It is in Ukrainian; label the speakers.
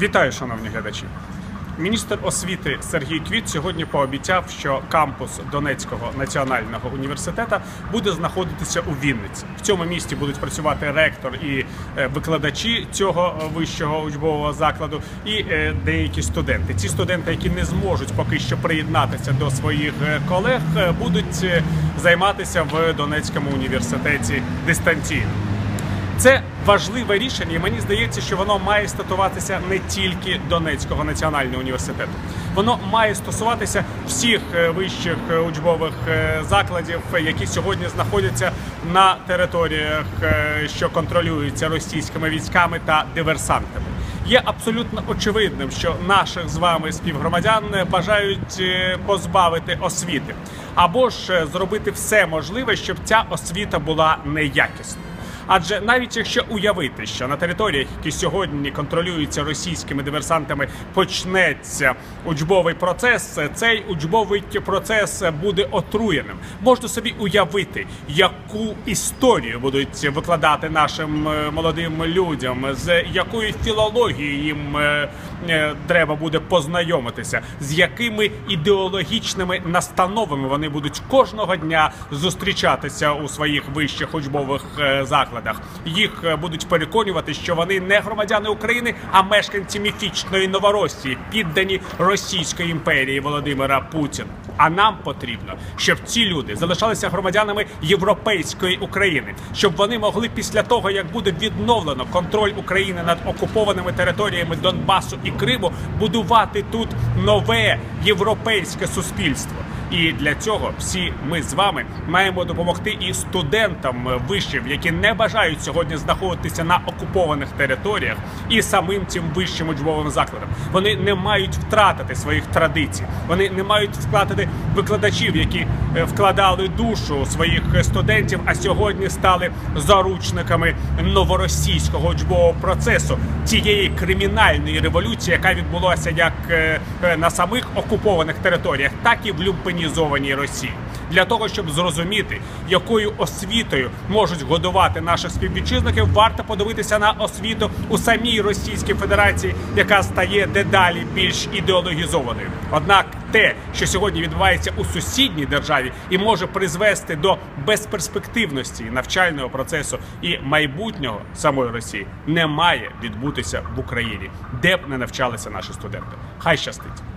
Speaker 1: Вітаю, шановні глядачі. Міністр освіти Сергій Квіт сьогодні пообіцяв, що кампус Донецького національного університету буде знаходитися у Вінниці. В цьому місті будуть працювати ректор і е, викладачі цього вищого учбового закладу, і е, деякі студенти. Ці студенти, які не зможуть поки що приєднатися до своїх е, колег, будуть займатися в Донецькому університеті дистанційно. Це важливе рішення, і мені здається, що воно має статуватися не тільки Донецького національного університету. Воно має стосуватися всіх е, вищих е, учбових е, закладів, які сьогодні знаходяться на територіях, що контролюються російськими військами та диверсантами. Є абсолютно очевидним, що наших з вами співгромадян бажають позбавити освіти, або ж зробити все можливе, щоб ця освіта була неякісною. Адже навіть якщо уявити, що на територіях, які сьогодні контролюються російськими диверсантами, почнеться учбовий процес, цей учбовий процес буде отруєним. Можна собі уявити, яку історію будуть викладати нашим е, молодим людям, з якою філологією їм е, е, треба буде познайомитися, з якими ідеологічними настановами вони будуть кожного дня зустрічатися у своїх вищих учбових е, закладах. Їх е, будуть переконувати, що вони не громадяни України, а мешканці міфічної Новоросії, піддані Російської імперії Володимира Путіна. А нам потрібно, щоб ці люди залишалися громадянами європейської України, щоб вони могли після того, як буде відновлено контроль України над окупованими територіями Донбасу і Криму, будувати тут нове європейське суспільство. І для цього всі ми з вами маємо допомогти і студентам вишів, які не бажають сьогодні знаходитися на окупованих територіях, і самим цим вищим учбовим закладам. Вони не мають втратити своїх традицій, вони не мають втратити викладачів, які е, вкладали душу своїх студентів, а сьогодні стали заручниками новоросійського учбового процесу цієї кримінальної революції, яка відбулася як е, е, на самих окупованих територіях, так і в люмпенізованій Росії. Для того щоб зрозуміти, якою освітою можуть годувати наших співвітчизників, варто подивитися на освіту у самій Російській Федерації, яка стає дедалі більш ідеологізованою. Однак те, що сьогодні відбувається у сусідній державі, і може призвести до безперспективності навчального процесу і майбутнього самої Росії, не має відбутися в Україні, де б не навчалися наші студенти. Хай щастить.